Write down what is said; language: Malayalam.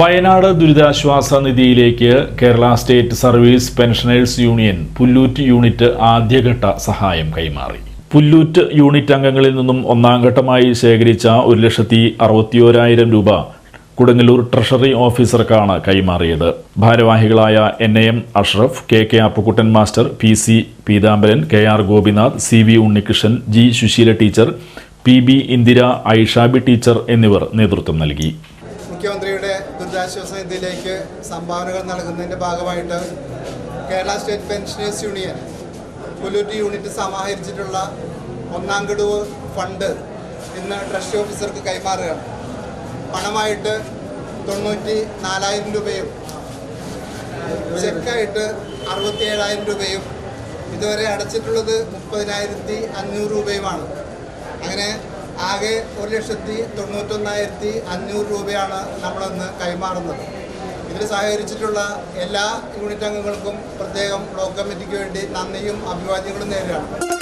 വയനാട് ദുരിതാശ്വാസ നിധിയിലേക്ക് Kerala state service pensioners union Pullut unit ആദ്യഘട്ട സഹായം കൈമാറി. പുല്ലൂറ്റ് യൂണിറ്റ് അംഗങ്ങളിൽ നിന്നും ഒന്നാം ഘട്ടമായി ശേഖരിച്ച ഒരു ലക്ഷത്തി അറുപത്തിയോരായിരം രൂപ കൊടുങ്ങല്ലൂർ ട്രഷറി ഓഫീസർക്കാണ് കൈമാറിയത്. ഭാരവാഹികളായ N A M Ashraf K K Appukuttan master P C Pitambaran K R Gopinath C V Unnikrishnan G Susheela teacher P B Indira Aishabi teacher എന്നിവർ നേതൃത്വം നൽകി. മുഖ്യമന്ത്രിയുടെ ദുരിതാശ്വാസ നിധിയിലേക്ക് സംഭാവനകൾ നൽകുന്നതിന്റെ ഭാഗമായിട്ട് Kerala state pensioners union Pullut unit സമാഹരിച്ചിട്ടുള്ള ഒന്നാം ഗഡുവ് ഫണ്ട് ഇന്ന് ട്രഷറി ഓഫീസർക്ക് കൈമാറുകയാണ്. പണമായിട്ട് തൊണ്ണൂറ്റി നാലായിരം രൂപയും ചെക്കായിട്ട് അറുപത്തി ഏഴായിരം രൂപയും ഇതുവരെ അടച്ചിട്ടുള്ളത് മുപ്പതിനായിരത്തി അഞ്ഞൂറ് രൂപയുമാണ്. അങ്ങനെ ആകെ ഒരു ലക്ഷത്തി തൊണ്ണൂറ്റൊന്നായിരത്തി അഞ്ഞൂറ് രൂപയാണ് നമ്മളിന്ന് കൈമാറുന്നത്. ഇതിൽ സഹകരിച്ചിട്ടുള്ള എല്ലാ യൂണിറ്റ് അംഗങ്ങൾക്കും പ്രത്യേകം ബ്ലോക്ക് കമ്മിറ്റിക്ക് വേണ്ടി നന്ദിയും അഭിവാദ്യങ്ങളും നേരുകയാണ്.